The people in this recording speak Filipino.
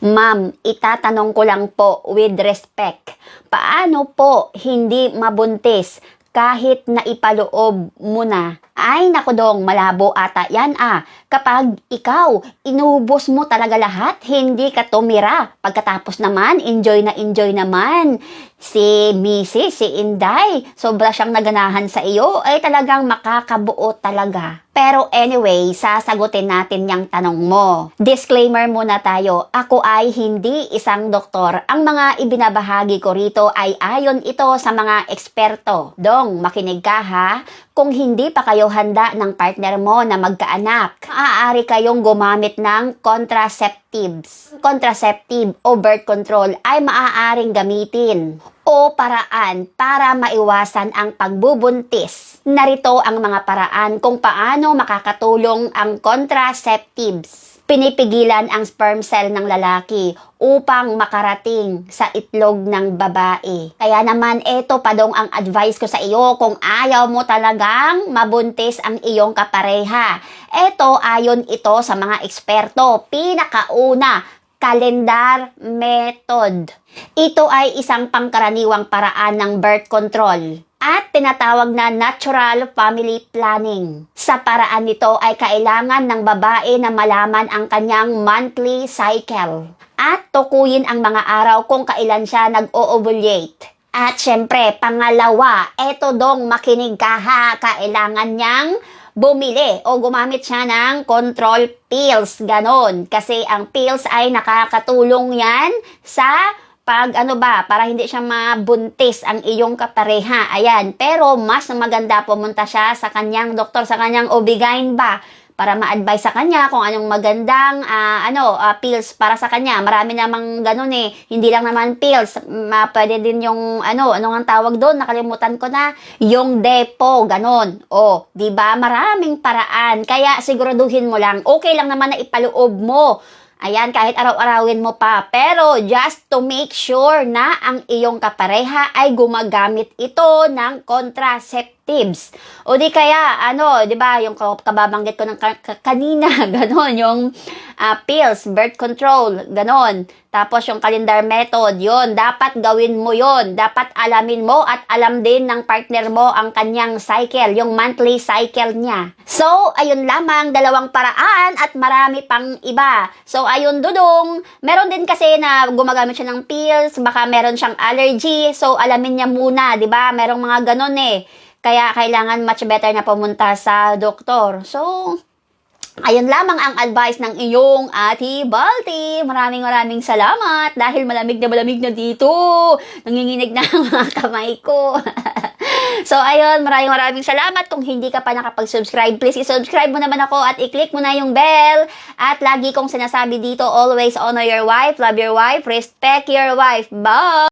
Ma'am, itatanong ko lang po with respect. Paano po hindi mabuntis kahit na ipaloob mo na? Ay, naku dong, malabo ata yan ah. Kapag ikaw, inubos mo talaga lahat, hindi ka tumira. Pagkatapos naman, enjoy na enjoy naman. Si Mrs., si Inday, sobra siyang naganahan sa iyo, ay talagang makakabuo talaga. Pero anyway, sasagutin natin yung tanong mo. Disclaimer muna tayo, ako ay hindi isang doktor. Ang mga ibinabahagi ko rito ay ayon ito sa mga eksperto. Dong, makinig ka ha. Kung hindi pa kayo handa ng partner mo na magkaanak, maaari kayong gumamit ng contraceptives. Contraceptive o birth control ay maaaring gamitin o paraan para maiwasan ang pagbubuntis. Narito ang mga paraan kung paano makakatulong ang contraceptives pinipigilan ang sperm cell ng lalaki upang makarating sa itlog ng babae. Kaya naman, ito pa dong ang advice ko sa iyo kung ayaw mo talagang mabuntis ang iyong kapareha. Ito ayon ito sa mga eksperto. Pinakauna, calendar method. Ito ay isang pangkaraniwang paraan ng birth control at tinatawag na natural family planning. Sa paraan nito ay kailangan ng babae na malaman ang kanyang monthly cycle at tukuyin ang mga araw kung kailan siya nag-ovulate. At syempre, pangalawa, eto dong makinig ka ha, kailangan niyang bumili o gumamit siya ng control pills, ganon. Kasi ang pills ay nakakatulong yan sa pag ano ba, para hindi siya mabuntis ang iyong kapareha. Ayan, pero mas maganda pumunta siya sa kanyang doktor, sa kanyang obigain ba, para ma-advise sa kanya kung anong magandang ah, ano ah, pills para sa kanya. Marami namang ganun eh. Hindi lang naman pills, ma pwede din yung ano, ano ang tawag doon? Nakalimutan ko na. Yung depo, ganun. O, 'di ba? Maraming paraan. Kaya siguraduhin mo lang, okay lang naman na ipaloob mo Ayan, kahit araw-arawin mo pa. Pero just to make sure na ang iyong kapareha ay gumagamit ito ng contraceptives. O di kaya, ano, di ba, yung kababanggit ko ng ka- ka- kanina, ganon, yung ah, pills, birth control, ganon. Tapos yung calendar method, yon dapat gawin mo yon Dapat alamin mo at alam din ng partner mo ang kanyang cycle, yung monthly cycle niya. So, ayun lamang, dalawang paraan at marami pang iba. So, ayun dudong, meron din kasi na gumagamit siya ng pills, baka meron siyang allergy, so alamin niya muna, di ba? Merong mga ganon eh. Kaya kailangan much better na pumunta sa doktor. So, Ayun lamang ang advice ng iyong Ate Balti. Maraming maraming salamat dahil malamig na malamig na dito. Nanginginig na ang mga kamay ko. so ayun, maraming maraming salamat. Kung hindi ka pa nakapag-subscribe, please i-subscribe mo naman ako at i-click mo na yung bell. At lagi kong sinasabi dito, always honor your wife, love your wife, respect your wife. Bye!